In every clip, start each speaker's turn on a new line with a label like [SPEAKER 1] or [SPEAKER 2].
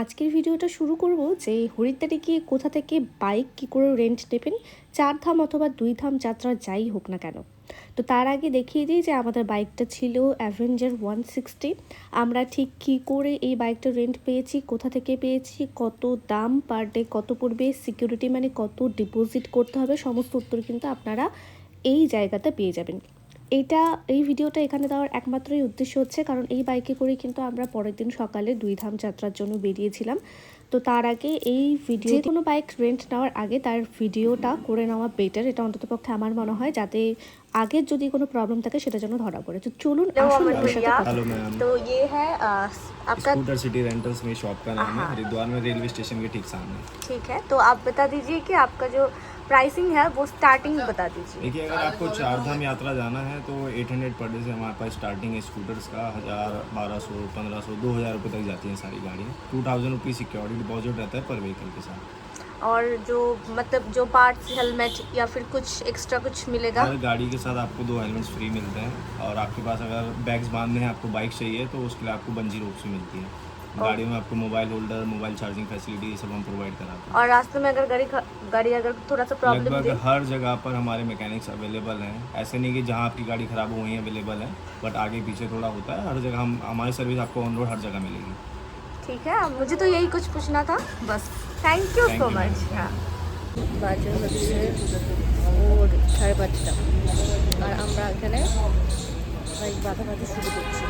[SPEAKER 1] আজকের ভিডিওটা শুরু করব যে হরিদ্বারে গিয়ে কোথা থেকে বাইক কী করে রেন্ট নেবেন, চার ধাম অথবা দুই ধাম যাত্রা যাই হোক না কেন। তো তার আগে দেখিয়ে দিই যে আমাদের বাইকটা ছিল অ্যাভেঞ্জার ওয়ান সিক্সটি আমরা ঠিক কী করে এই বাইকটা রেন্ট পেয়েছি, কোথা থেকে পেয়েছি, কত দাম পার ডে কত পড়বে সিকিউরিটি মানে কত ডিপোজিট করতে হবে, সমস্ত উত্তর কিন্তু আপনারা এই জায়গাতে পেয়ে যাবেন। এইটা, এই ভিডিওটা এখানে দেওয়ার একমাত্রই উদ্দেশ্য হচ্ছে, কারণ এই বাইকে করে কিন্তু আমরা পরের দিন সকালে দুই ধাম যাত্রার জন্য বেরিয়েছিলাম। তো তার আগে এই ভিডিও যে কোনো বাইক রেন্ট নেওয়ার আগে তার ভিডিওটা করে নেওয়া বেটার এটা অন্ততপক্ষে আমার মনে হয় যাতে আগের যদি কোনো প্রবলেম থাকে সেটা যেন ধরা পড়ে তো চলুন
[SPEAKER 2] हेलो
[SPEAKER 1] আসুন
[SPEAKER 2] अमन
[SPEAKER 1] ওর সাথে
[SPEAKER 2] भैया
[SPEAKER 1] কথা
[SPEAKER 3] हेलो मैम
[SPEAKER 2] तो ये है अ, आपका
[SPEAKER 3] स्कूटर सिटी रेंटल्स में शॉप का नाम है
[SPEAKER 2] हाँ।
[SPEAKER 3] हरिद्वार में रेलवे स्टेशन के ठीक सामने
[SPEAKER 2] ठीक है तो आप बता दीजिए कि आपका जो प्राइसिंग है वो स्टार्टिंग बता दीजिए
[SPEAKER 3] देखिए अगर आपको चार धाम यात्रा जाना है तो 800 पर डे से हमारे पास स्टार्टिंग है स्कूटर्स का हज़ार बारह सौ पंद्रह सौ दो हज़ार रुपये तक जाती हैं सारी गाड़ियाँ two thousand rupees security deposit रहता है पर व्हीकल के साथ।
[SPEAKER 2] और जो मतलब जो पार्ट्स हेलमेट या फिर कुछ एक्स्ट्रा कुछ मिलेगा?
[SPEAKER 3] हर गाड़ी के साथ आपको दो हेलमेट्स फ्री मिलते हैं और आपके पास अगर बैग्स बांधने हैं आपको बाइक चाहिए तो उसके लिए आपको बंजी रोप से मिलती है। गाड़ी में आपको mobile holder mobile charging facility ये सब हम प्रोवाइड कराते हैं।
[SPEAKER 2] और रास्ते में अगर गाड़ी गाड़ी अगर थोड़ा सा प्रॉब्लम
[SPEAKER 3] लगभग हर जगह पर हमारे मैकेनिक्स अवेलेबल हैं। ऐसे नहीं कि जहाँ आपकी गाड़ी खराब हो वहीं अवेलेबल है बट आगे पीछे थोड़ा होता है। हर जगह हम हमारी सर्विस आपको ऑन रोड हर जगह मिलेगी।
[SPEAKER 2] ठीक है मुझे तो यही कुछ पूछना था बस thank you
[SPEAKER 3] Thank
[SPEAKER 2] so
[SPEAKER 3] you,
[SPEAKER 2] much
[SPEAKER 3] ma'am.
[SPEAKER 2] হ্যাঁ বাজে হচ্ছে ভোর সাড়ে পাঁচটা আর আমরা এখানে বাইক বাঁধা বাঁধা শুরু করছি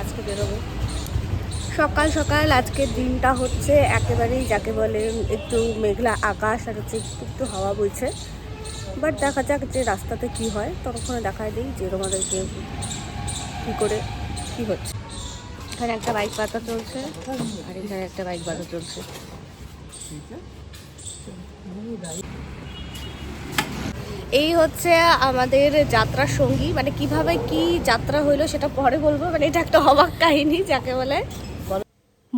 [SPEAKER 2] আজকে বেরোবো সকাল সকাল আজকের দিনটা হচ্ছে একেবারেই যাকে বলে একটু মেঘলা আকাশ আর হচ্ছে একটু একটু হাওয়া বইছে বাট দেখা যাক যে রাস্তাতে কি হয় ততক্ষণে দেখায় দিই যে তোমাদেরকে কী করে কী হচ্ছে এখানে একটা বাইক পাতা চলছে। আর এখানে একটা বাইক পাতা চলছে। এই হচ্ছে আমাদের যাত্রা সঙ্গী। মানে কীভাবে কি যাত্রা হইল সেটা পরে বলব মানে এটা একটা অবাক কাহিনী, যাকে বলে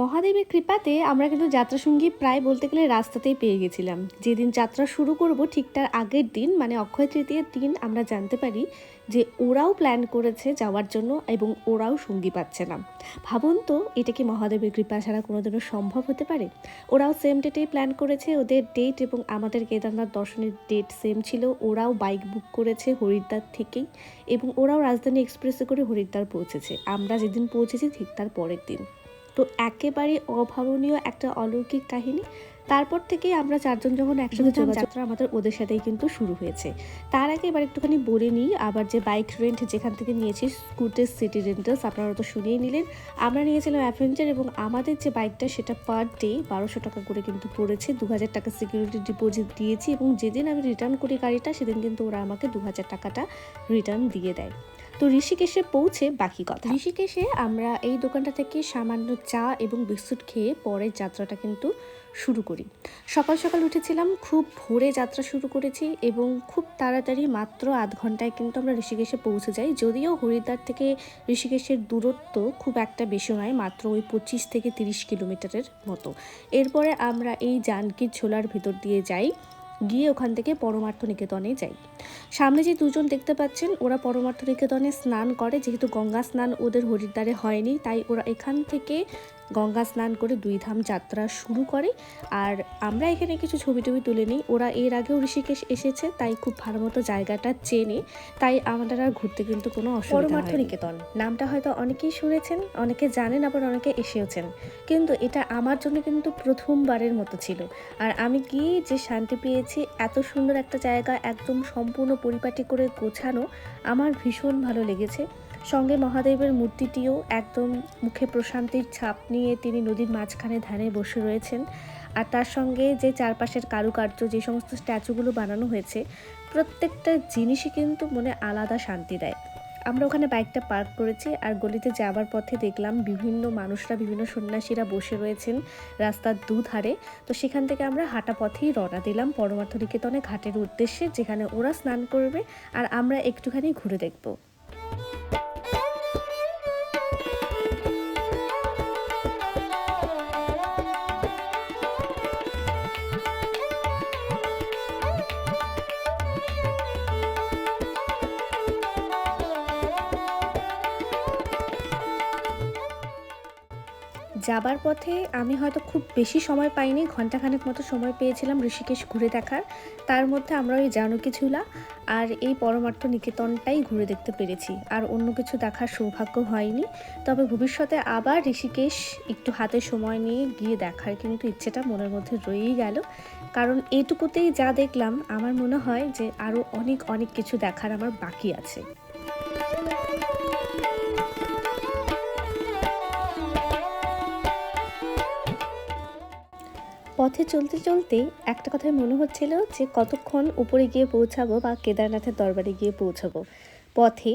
[SPEAKER 1] মহাদেবের কৃপাতে আমরা কিন্তু যাত্রাসঙ্গী প্রায় বলতে গেলে রাস্তাতেই পেয়ে গেছিলাম। যেদিন যাত্রা শুরু করব ঠিক তার আগের দিন মানে অক্ষয় তৃতীয়ের দিন আমরা জানতে পারি যে ওরাও প্ল্যান করেছে যাওয়ার জন্য এবং ওরাও সঙ্গী পাচ্ছে না। ভাবুন তো, এটা কি মহাদেবের কৃপা ছাড়া কোনোদিনও সম্ভব হতে পারে? ওরাও সেম ডেটেই প্ল্যান করেছে, ওদের ডেট এবং আমাদের কেদারনাথ দর্শনের ডেট সেম ছিল, ওরাও বাইক বুক করেছে হরিদ্বার থেকেই এবং ওরাও রাজধানী এক্সপ্রেসে করে হরিদ্বার পৌঁছেছে। আমরা যেদিন পৌঁছেছি ঠিক তার পরের দিন। তো একেবারে অভাবনীয় একটা অলৌকিক কাহিনী। তারপর থেকে আমরা চারজন যখন একসাথে যাত্রা আমাদের ওদের সাথেই কিন্তু শুরু হয়েছে। তার আগে এবার একটুখানি বলে নিই আবার যে বাইক রেন্ট যেখান থেকে নিয়েছি স্কুটার সিটি রেন্টালস আপনারা তো শুনিয়ে নিলেন। আমরা নিয়েছিলাম অ্যাভেঞ্জার এবং আমাদের যে বাইকটা সেটা পার ডে বারোশো টাকা করে কিন্তু পড়েছে দু হাজার টাকা সিকিউরিটি ডিপোজিট দিয়েছি এবং যেদিন আমি রিটার্ন করি গাড়িটা সেদিন কিন্তু ওরা আমাকে দু হাজার টাকাটা রিটার্ন দিয়ে দেয়। তো ঋষিকেশে পৌঁছে বাকি কথা। ঋষিকেশে আমরা এই দোকানটা থেকে সামান্য চা এবং বিস্কুট খেয়ে পরের যাত্রাটা কিন্তু শুরু করি। সকাল সকাল উঠেছিলাম, খুব ভোরে যাত্রা শুরু করেছি এবং খুব তাড়াতাড়ি মাত্র আধ ঘন্টায় কিন্তু আমরা ঋষিকেশে পৌঁছে যাই। যদিও হরিদ্বার থেকে ঋষিকেশের দূরত্ব খুব একটা বেশি নয়, মাত্র ওই পঁচিশ থেকে তিরিশ কিলোমিটারের মতো। এরপরে আমরা এই জানকির ঝোলার ভিতর দিয়ে যাই। গিয়ে ওখান থেকে পরমার্থ নিকেতনে যাই। সামনে যে দুজন দেখতে পাচ্ছেন, ওরা পরমার্থ নিকেতনে স্নান করে। যেহেতু গঙ্গা স্নান ওদের হরিদ্বারে হয়নি, তাই ওরা এখান থেকে গঙ্গা স্নান করে দুই ধাম যাত্রা শুরু করে। আর আমরা এখানে কিছু ছবি টবি তুলে নিই। ওরা এর আগেও ঋষিকেশ এসেছে তাই খুব ভালো মতো জায়গাটা চেনে। তাই আমাদের আর ঘুরতে কিন্তু কোনো অসুবিধা নিকেতন। নামটা হয়তো অনেকেই শুনেছেন অনেকে জানেন আবার অনেকে এসেওছেন। কিন্তু এটা আমার জন্য কিন্তু প্রথমবারের মতো ছিল। আর আমি গিয়ে যে শান্তি পেয়েছি এত সুন্দর একটা জায়গা একদম সম্পূর্ণ পরিপাটি করে গোছানো আমার ভীষণ ভালো লেগেছে। সঙ্গে মহাদেবের মূর্তিটিও একদম মুখে প্রশান্তির ছাপ নিয়ে তিনি নদীর মাঝখানে ধ্যানে বসে রয়েছেন। আর তার সঙ্গে যে চারপাশের কারুকার্য, যে সমস্ত স্ট্যাচুগুলো বানানো হয়েছে, প্রত্যেকটা জিনিসই কিন্তু মনে আলাদা শান্তি দেয়। আমরা ওখানে বাইকটা পার্ক করেছি আর গলিতে যাবার পথে দেখলাম বিভিন্ন মানুষরা, বিভিন্ন সন্ন্যাসীরা বসে রয়েছেন রাস্তার দুধারে। তো সেখান থেকে আমরা হাঁটা পথেই রওনা দিলাম পরমার্থ নিকেতনে ঘাটের উদ্দেশ্যে, যেখানে ওরা স্নান করবে আর আমরা একটুখানি ঘুরে দেখব। যাবার পথে আমি হয়তো খুব বেশি সময় পাইনি ঘন্টাখানেক মতো সময় পেয়েছিলাম ঋষিকেশ ঘুরে দেখার। তার মধ্যে আমরা ওই জানকী ঝুলা আর এই পরমার্থ নিকেতনটাই ঘুরে দেখতে পেরেছি। আর অন্য কিছু দেখার সৌভাগ্য হয়নি। তবে ভবিষ্যতে আবার ঋষিকেশ একটু হাতে সময় নিয়ে গিয়ে দেখার কিন্তু ইচ্ছেটা মনের মধ্যে রয়েই গেল। কারণ এইটুকুতেই যা দেখলাম, আমার মনে হয় যে আরও অনেক অনেক কিছু দেখার আমার বাকি আছে। পথে চলতে চলতে একটা কথাই মনে হচ্ছিল যে কতক্ষণ উপরে গিয়ে পৌঁছাবো বা কেদারনাথের দরবারে গিয়ে পৌঁছাবো। পথে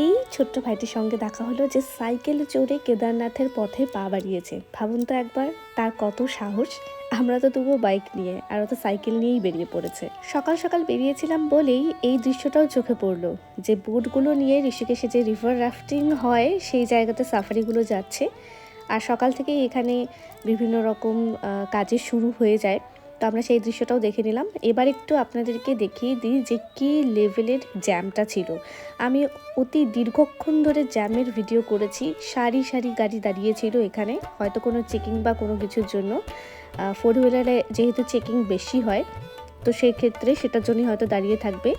[SPEAKER 1] এই ছোট্ট ভাইটির সঙ্গে দেখা হলো যে সাইকেলে চড়ে কেদারনাথের পথে পা বাড়িয়েছে। ভাবুন তো একবার, তার কত সাহস। আমরা তো তবুও বাইক নিয়ে, আর তো সাইকেল নিয়েই বেরিয়ে পড়েছে। সকাল সকাল বেরিয়েছিলাম বলেই এই দৃশ্যটাও চোখে পড়ল, যে বোটগুলো নিয়ে ঋষিকেশে যে রিভার রাফটিং হয়, সেই জায়গাতে সাফারিগুলো যাচ্ছে। আর সকাল থেকেই এখানে বিভিন্ন রকম কাজের শুরু হয়ে যায়। তো আমরা সেই দৃশ্যটাও দেখে নিলাম। এবার একটু আপনাদেরকে দেখিয়ে দিই যে কী লেভেলের জ্যামটা ছিল। আমি অতি দীর্ঘক্ষণ ধরে জ্যামের ভিডিও করেছি। সারি সারি গাড়ি দাঁড়িয়েছিল এখানে, হয়তো কোনো চেকিং বা কোনো কিছুর জন্য। ফোর হুইলারে যেহেতু চেকিং বেশি হয়, তো সেই ক্ষেত্রে সেটার জন্যই হয়তো দাঁড়িয়ে থাকবে।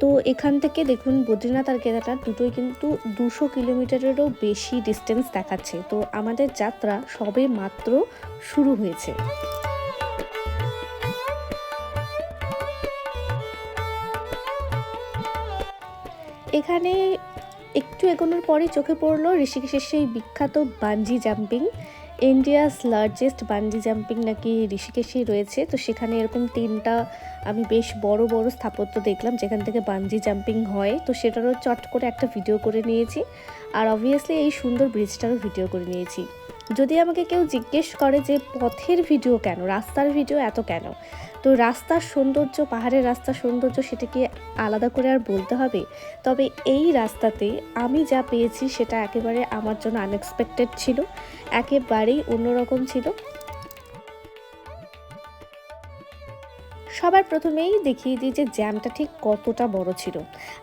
[SPEAKER 1] তো এখান থেকে দেখুন বদ্রীনাথ আর কেদারনাথ দুটোই কিন্তু দুশো কিলোমিটারেরও বেশি ডিস্টেন্স দেখাচ্ছে। তো আমাদের যাত্রা সবে মাত্র শুরু হয়েছে। এখানে একটু এগোনোর পরে চোখে পড়ল ঋষিকেশের সেই বিখ্যাত bungee jumping India's largest bungee jumping নাকি ঋষিকেশেই রয়েছে, তো সেখানে এরকম তিনটা আমি বেশ বড় বড় স্থাপত্য দেখলাম যেখান থেকে বানজি জাম্পিং হয়, তো সেটারও চট করে একটা ভিডিও করে নিয়েছি। আর অবভিয়াসলি এই সুন্দর ব্রিজটারও ভিডিও করে নিয়েছি। যদি আমাকে কেউ জিজ্ঞেস করে যে পথের ভিডিও কেন, রাস্তার ভিডিও এত কেন, তো রাস্তার সৌন্দর্য, পাহাড়ের রাস্তার সৌন্দর্য সেটাকে আলাদা করে আর বলতে হবে। তবে এই রাস্তাতে আমি যা পেয়েছি সেটা একেবারে আমার জন্য আনএক্সপেক্টেড ছিল, একেবারেই অন্যরকম ছিল। সবার প্রথমেই দেখিয়ে দিই যে জ্যামটা ঠিক কতটা বড় ছিল।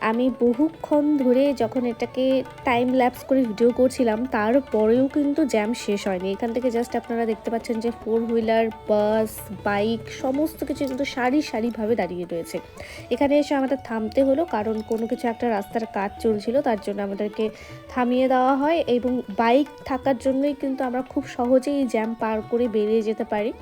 [SPEAKER 1] আমি বহুক্ষণ ধরে যখন এটাকে টাইম ল্যাপস করে ভিডিও করছিলাম, তারপরেও কিন্তু জ্যাম শেষ হয়নি। এখান থেকে জাস্ট আপনারা দেখতে পাচ্ছেন যে ফোর হুইলার বাস বাইক সমস্ত কিছু কিন্তু সারি সারিভাবে দাঁড়িয়ে রয়েছে। এখানে এসে আমাদের থামতে হলো, কারণ কোনো কিছু একটা রাস্তার কাজ চলছিল, তার জন্য আমাদেরকে থামিয়ে দেওয়া হয় এবং বাইক থাকার জন্যই কিন্তু আমরা খুব সহজেই জ্যাম পার করে বেরিয়ে যেতে পারি।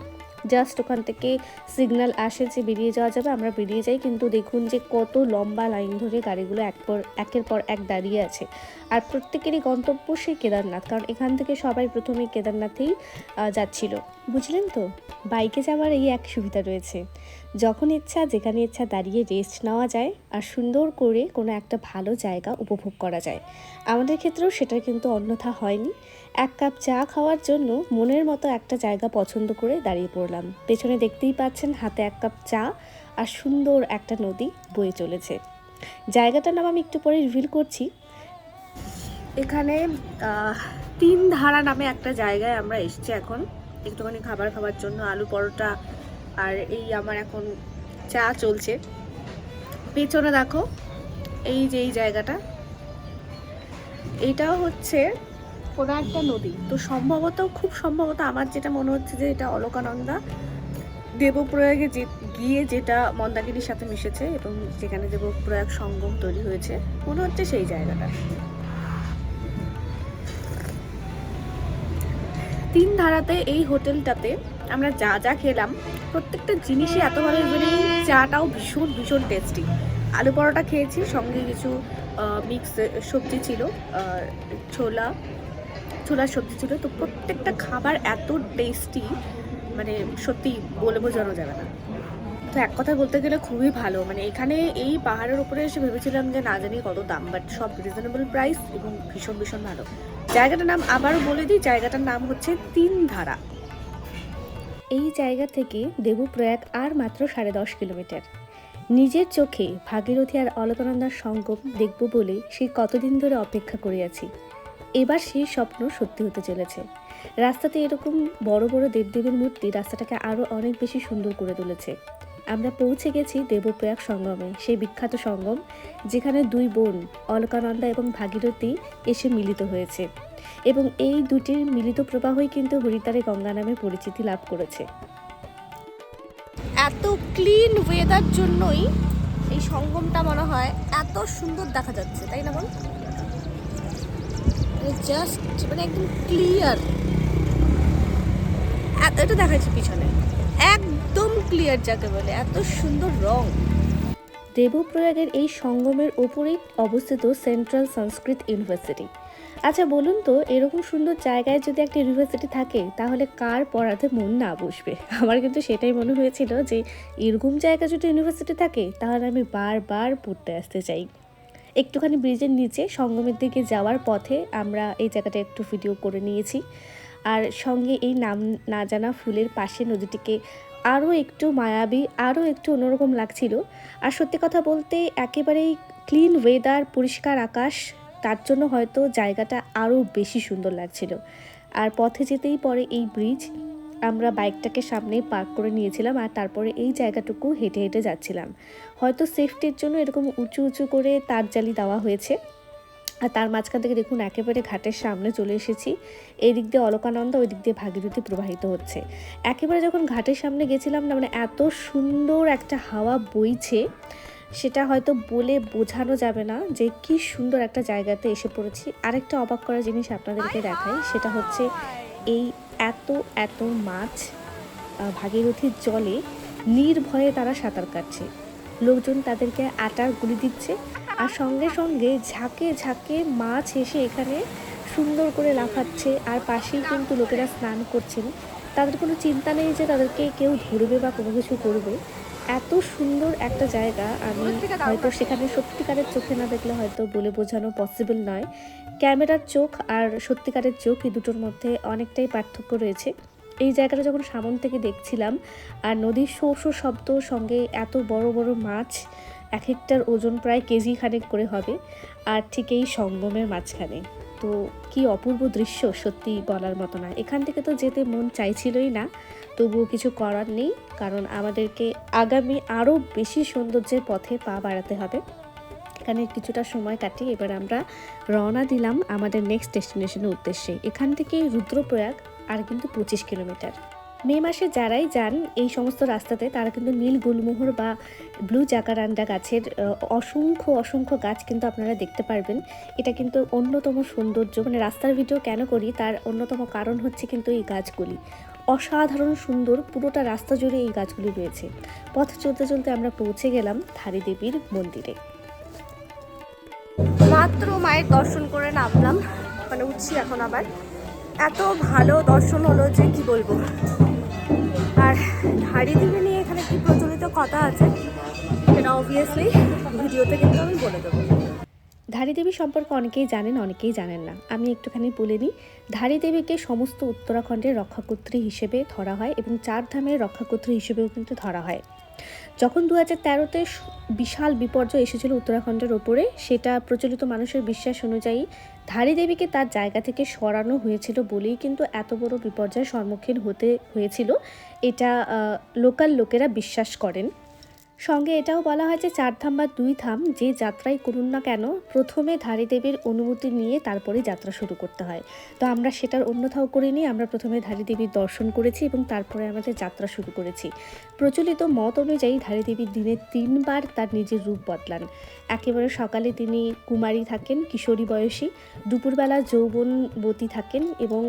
[SPEAKER 1] জাস্ট ওখান থেকে সিগন্যাল আসে যে বেরিয়ে যাওয়া যাবে, আমরা বেরিয়ে যাই। কিন্তু দেখুন যে কত লম্বা লাইন ধরে গাড়িগুলো এক পর একের পর এক দাঁড়িয়ে আছে। আর প্রত্যেকেরই গন্তব্য সেই কেদারনাথ, কারণ এখান থেকে সবাই প্রথমে কেদারনাথেই যাচ্ছিল। বুঝলেন তো? বাইকে যাওয়ার এই এক সুবিধা রয়েছে। যখন ইচ্ছা, যেখানে ইচ্ছা দাঁড়িয়ে রেস্ট নেওয়া যায় আর সুন্দর করে কোনো একটা ভালো জায়গা উপভোগ করা যায়। আমাদের ক্ষেত্রেও সেটা কিন্তু অন্যথা হয়নি। এক কাপ চা খাওয়ার জন্য মনের মতো একটা জায়গা পছন্দ করে দাঁড়িয়ে পড়লাম। পেছনে দেখতেই পাচ্ছেন হাতে এক কাপ চা আর সুন্দর একটা নদী বয়ে চলেছে। জায়গাটার নাম আমি একটু পরে রিভিল করছি। এখানে তিন ধারা নামে একটা জায়গায় আমরা এসেছি এখন। একটুখানি খাবার খাওয়ার জন্য, আলু পরোটা আর এই আমার এখন চা চলছে। পেছনে দেখো, এই যে এই জায়গাটা। এটাও হচ্ছে কোনো একটা নদী। তো সম্ভবত, খুব সম্ভবত আমার যেটা মনে হচ্ছে যে এটা অলকানন্দা দেবপ্রয়াগে যে, গিয়ে যেটা মন্দাকিনীর সাথে মিশেছে এবং যেখানে দেবপ্রয়াগ সঙ্গম তৈরি হয়েছে। মনে হচ্ছে সেই জায়গাটা। তিন ধারাতে এই হোটেলটাতে আমরা যা যা খেলাম, প্রত্যেকটা জিনিসই এত ভালো মানে চাটাও ভীষণ ভীষণ টেস্টি আলু পরোটা খেয়েছি, সঙ্গে কিছু মিক্স সবজি ছিল ছোলা, ছোলার সবজি ছিল। তো প্রত্যেকটা খাবার এত টেস্টি মানে সত্যি বলে বোঝানো যাবে না। তো এক কথা বলতে গেলে খুবই ভালো মানে এখানে এই পাহাড়ের উপরে এসে ভেবেছিলাম যে না জানি কত দাম বাট সব রিজনেবল প্রাইস এবং ভীষণ ভীষণ ভালো। জায়গাটার নাম আবারও বলে দিই, জায়গাটার নাম হচ্ছে তিন ধারা এই জায়গা থেকে দেবপ্রয়াগ আর মাত্র সাড়ে দশ কিলোমিটার। নিজের চোখে ভাগীরথী আর অলকানন্দার সঙ্গম দেখব বলে সে কতদিন ধরে অপেক্ষা করে আছি। এবার সেই স্বপ্ন সত্যি হতে চলেছে। রাস্তাতে এরকম বড় বড় দেবদেবীর মূর্তি রাস্তাটাকে আরও অনেক বেশি সুন্দর করে তুলেছে। আমরা পৌঁছে গেছি দেবপ্রয়াগ সঙ্গমে, সেই বিখ্যাত সঙ্গম, যেখানে দুই বোন, অলকানন্দা এবং ভাগীরথী এসে মিলিত হয়েছে। এবং এই দুটির মিলিত প্রবাহই কিন্তু হরিদ্বারে গঙ্গা নামে পরিচিতি লাভ করেছে।
[SPEAKER 2] এত ক্লিন ওয়েদার জন্যই এই সঙ্গমটা মনে হয় এত সুন্দর দেখা যাচ্ছে, তাই না বল? জাস্ট মানে একদম ক্লিয়ার এটা দেখাচ্ছি পিছনে। একদম ক্লিয়ার যাকে বলে, এত সুন্দর রং।
[SPEAKER 1] দেবপ্রয়াগের এই সঙ্গমের ওপরেই অবস্থিত সেন্ট্রাল সংস্কৃত ইউনিভার্সিটি আচ্ছা বলুন তো, এরকম সুন্দর জায়গায় যদি একটা ইউনিভার্সিটি থাকে, তাহলে কার পড়াতে মন না বসবে? আমার কিন্তু সেটাই মনে হয়েছিল যে, এরকম জায়গায় যদি ইউনিভার্সিটি থাকে, তাহলে আমি বারবার পড়তে আসতে চাই। একটুখানি ব্রিজের নিচে, সঙ্গমের দিকে যাওয়ার পথে আমরা এই জায়গাটা একটু ভিডিও করে নিয়েছি। আর সঙ্গে এই নাম না জানা ফুলের পাশে নদীটিকে আরও একটু মায়াবী, আরও একটু অন্যরকম লাগছিল। আর সত্যি কথা বলতে একেবারেই ক্লিন ওয়েদার পরিষ্কার আকাশ, তার জন্য হয়তো জায়গাটা আরও বেশি সুন্দর লাগছিল। আর পথে যেতেই পরে এই ব্রিজ আমরা বাইকটাকে সামনে পার্ক করে নিয়েছিলাম আর তারপরে এই জায়গাটুকু হেঁটে হেঁটে যাচ্ছিলাম। হয়তো সেফটির জন্য এরকম উঁচু উঁচু করে তার জালি দেওয়া হয়েছে। আর তার মাঝখান থেকে দেখুন একেবারে ঘাটের সামনে চলে এসেছি। এই দিক দিয়ে অলকানন্দা, ওই দিক দিয়ে ভাগীরথী প্রবাহিত হচ্ছে। একেবারে যখন ঘাটের সামনে গেছিলাম না মানে এত সুন্দর একটা হাওয়া বইছে, সেটা হয়তো বলে বোঝানো যাবে না যে কি সুন্দর একটা জায়গাতে এসে পড়েছি। আরেকটা অবাক করা জিনিস আপনাদেরকে দেখাই, সেটা হচ্ছে এই এত এত মাছ ভাগীরথীর জলে নির্ভয়ে তারা সাঁতার কাটছে। লোকজন তাদেরকে আটার গুলি দিচ্ছে আর সঙ্গে সঙ্গে ঝাঁকে ঝাঁকে মাছ এসে এখানে সুন্দর করে লাফাচ্ছে। আর পাশেই কিন্তু লোকেরা স্নান করছেন। তাদের কোনো চিন্তা নেই যে তাদেরকে কেউ ধরবে বা কোনো কিছু করবে। এত সুন্দর একটা জায়গা। আমি হয়তো সেখানে সত্যিকারের চোখে না দেখলে হয়তো বলে বোঝানো পসিবল নয়। ক্যামেরার চোখ আর সত্যিকারের চোখ এই দুটোর মধ্যে অনেকটাই পার্থক্য রয়েছে। এই জায়গাটা যখন সামন থেকে দেখছিলাম, আর নদীর শো শো শব্দ, সঙ্গে এত বড় বড় মাছ এক একটার ওজন প্রায় কেজি খানেক করে হবে, আর ঠিক এই সঙ্গমের মাঝখানে। তো কি অপূর্ব দৃশ্য সত্যি বলার মতো না। এখান থেকে তো যেতে মন চাইছিলই না, তবুও কিছু করার নেই, কারণ আমাদেরকে আগামী আরও বেশি সৌন্দর্যের পথে পা বাড়াতে হবে। এখানে কিছুটা সময় কাটিয়ে এবার আমরা রওনা দিলাম আমাদের নেক্সট ডেস্টিনেশনের উদ্দেশ্যে। এখান থেকে রুদ্রপ্রয়াগ, আর কিন্তু পঁচিশ কিলোমিটার। মে মাসে যারাই যান এই সমস্ত রাস্তাতে, তারা কিন্তু নীল গুলমোহর বা ব্লু জাকারান্ডা গাছের অসংখ্য অসংখ্য গাছ কিন্তু আপনারা দেখতে পারবেন। এটা কিন্তু অন্যতম সৌন্দর্য। মানে রাস্তার ভিডিও কেন করি? তার অন্যতম কারণ হচ্ছে কিন্তু এই গাছগুলি। অসাধারণ সুন্দর পুরোটা রাস্তা জুড়ে এই গাছগুলি রয়েছে। পথ চলতে চলতে আমরা পৌঁছে গেলাম ধারী দেবীর মন্দিরে।
[SPEAKER 2] মাত্র মায়ের দর্শন করে নামলাম। মানে উঠছি এখন আবার। এত ভালো দর্শন হলো যে কি বলব? আর হাড়ি দিবে নিয়ে এখানে কি প্রচলিত কথা আছে, সেটা অবভিয়াসলি ভিডিওতে কিন্তু আমি বলে দেবো।
[SPEAKER 1] ধারী দেবী সম্পর্কে অনেকেই জানেন অনেকেই জানেন না। আমি একটুখানি বলে নিই। ধারী দেবীকে সমস্ত উত্তরাখণ্ডের রক্ষাকর্ত্রী হিসেবে ধরা হয় এবং চার ধামের রক্ষাকর্ত্রী হিসেবেও কিন্তু ধরা হয়। যখন দু হাজার তেরোতে বিশাল বিপর্যয় এসেছিল উত্তরাখণ্ডের ওপরে, সেটা প্রচলিত মানুষের বিশ্বাস অনুযায়ী ধারী দেবীকে তার জায়গা থেকে সরানো হয়েছিল বলেই কিন্তু এত বড় বিপর্যয়ের সম্মুখীন হতে হয়েছিল। এটা লোকাল লোকেরা বিশ্বাস করেন। সঙ্গে এটাও বলা হয় যে চার ধাম বা দুই ধাম যে যাত্রাই করুন না কেন, প্রথমে ধারী দেবীর অনুমতি নিয়ে তারপরে যাত্রা শুরু করতে হয়। তো আমরা সেটার অন্যথাও করিনি, আমরা প্রথমে ধারী দেবীর দর্শন করেছি এবং তারপরে আমাদের যাত্রা শুরু করেছি। প্রচলিত মত অনুযায়ী ধারী দেবী দিনে তিনবার তার নিজের রূপ বদলান। একেবারে সকালে তিনি কুমারী থাকেন, কিশোরী বয়সী। দুপুরবেলা যৌবনবতী থাকেন এবং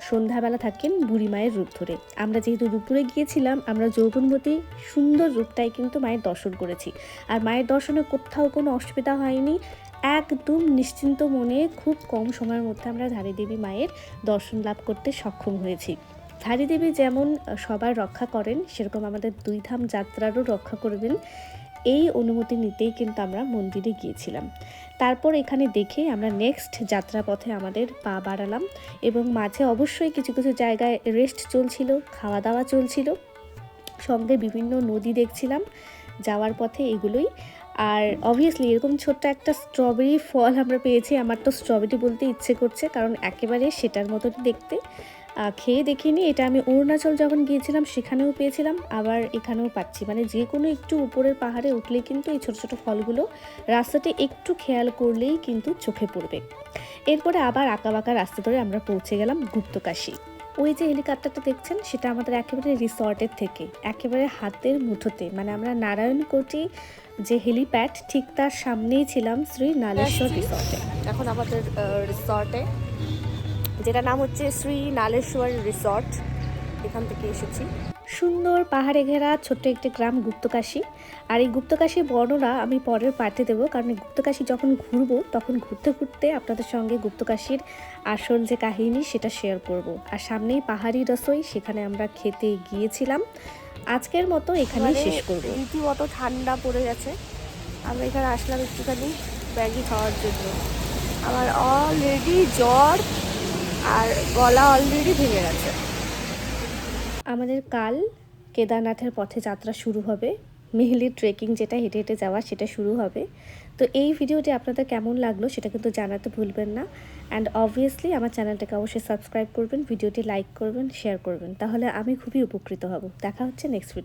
[SPEAKER 1] সন্ধ্যাবেলা থাকেন বুড়ি মায়ের রূপ ধরে। আমরা যেহেতু দুপুরে গিয়েছিলাম, আমরা যৌবনবতী সুন্দর রূপটাই কিন্তু মায়ের দর্শন করেছি। আর মায়ের দর্শনে কোথাও কোনো অসুবিধা হয়নি। একদম নিশ্চিন্ত মনে খুব কম সময়ের মধ্যে আমরা ধারী দেবী মায়ের দর্শন লাভ করতে সক্ষম হয়েছি। ধারী দেবী যেমন সবার রক্ষা করেন, সেরকম আমাদের দুই ধাম যাত্রারও রক্ষা করবেন। এই অনুমতি নিতেই কিন্তু আমরা মন্দিরে গিয়েছিলাম। তারপর এখানে দেখে আমরা নেক্সট যাত্রাপথে আমাদের পা বাড়ালাম এবং মাঝে অবশ্যই কিছু কিছু জায়গায় রেস্ট চলছিল খাওয়া দাওয়া চলছিল। সঙ্গে বিভিন্ন নদী দেখছিলাম, যাওয়ার পথে এগুলোই। আর অবভিয়াসলি এরকম ছোট্ট একটা স্ট্রবেরি ফল আমরা পেয়েছি, আমার তো স্ট্রবেরি বলতে ইচ্ছে করছে, কারণ একেবারে সেটার মতনই দেখতে। খেয়ে দেখিনি। এটা আমি অরুণাচল যখন গিয়েছিলাম সেখানেও পেয়েছিলাম। আবার এখানেও পাচ্ছি। মানে যে কোনো একটু উপরের পাহাড়ে উঠলেই কিন্তু এই ছোটো ছোটো ফলগুলো রাস্তাতে একটু খেয়াল করলেই কিন্তু চোখে পড়বে। এরপরে আবার আঁকা বাঁকা রাস্তা ধরে আমরা পৌঁছে গেলাম গুপ্তকাশী। ওই যে হেলিকপ্টারটা দেখছেন সেটা আমাদের একেবারে রিসর্টের থেকে একেবারে হাতের মুঠোতে। মানে আমরা নারায়ণকোটি যে হেলিপ্যাড ঠিক তার সামনেই ছিলাম শ্রী নালেশ্বর রিসর্টে।
[SPEAKER 2] এখন আমাদের রিসর্টে। যেটা নাম হচ্ছে শ্রী নালেশ্বর রিসর্ট। এখান থেকে এসেছি।
[SPEAKER 1] সুন্দর পাহাড়ে ঘেরা ছোট্ট একটি গ্রাম গুপ্তকাশী। আর এই গুপ্তকাশী বর্ণনা আমি পরের পার্টে দেবো কারণ এই গুপ্তকাশী যখন ঘুরবো তখন ঘুরতে ঘুরতে আপনাদের সঙ্গে গুপ্তকাশীর আসল যে কাহিনী সেটা শেয়ার করব। আর সামনেই পাহাড়ি রসই সেখানে আমরা খেতে গিয়েছিলাম। আজকের মতো এখানেই
[SPEAKER 2] মানে
[SPEAKER 1] শেষ করব।
[SPEAKER 2] রীতিমতো ঠান্ডা পড়ে গেছে। আমরা এখানে আসলাম একটুখানি ম্যাগি খাওয়ার জন্য। আমার অলরেডি জ্বর আর গলা অলরেডি ভেঙে গেছে।
[SPEAKER 1] আমাদের কাল কেদারনাথের পথে যাত্রা শুরু হবে। মেহলি ট্রেকিং যেটা হেঁটে হেঁটে যাওয়া সেটা শুরু হবে। তো এই ভিডিওটি আপনাদের কেমন লাগল সেটা কিন্তু জানাতে ভুলবেন না। অ্যান্ড অবভিয়াসলি আমার চ্যানেলটাকে অবশ্যই সাবস্ক্রাইব করবেন, ভিডিওটি লাইক করবেন শেয়ার করবেন। তাহলে আমি খুবই উপকৃত হব। দেখা হচ্ছে নেক্সট ভিডিও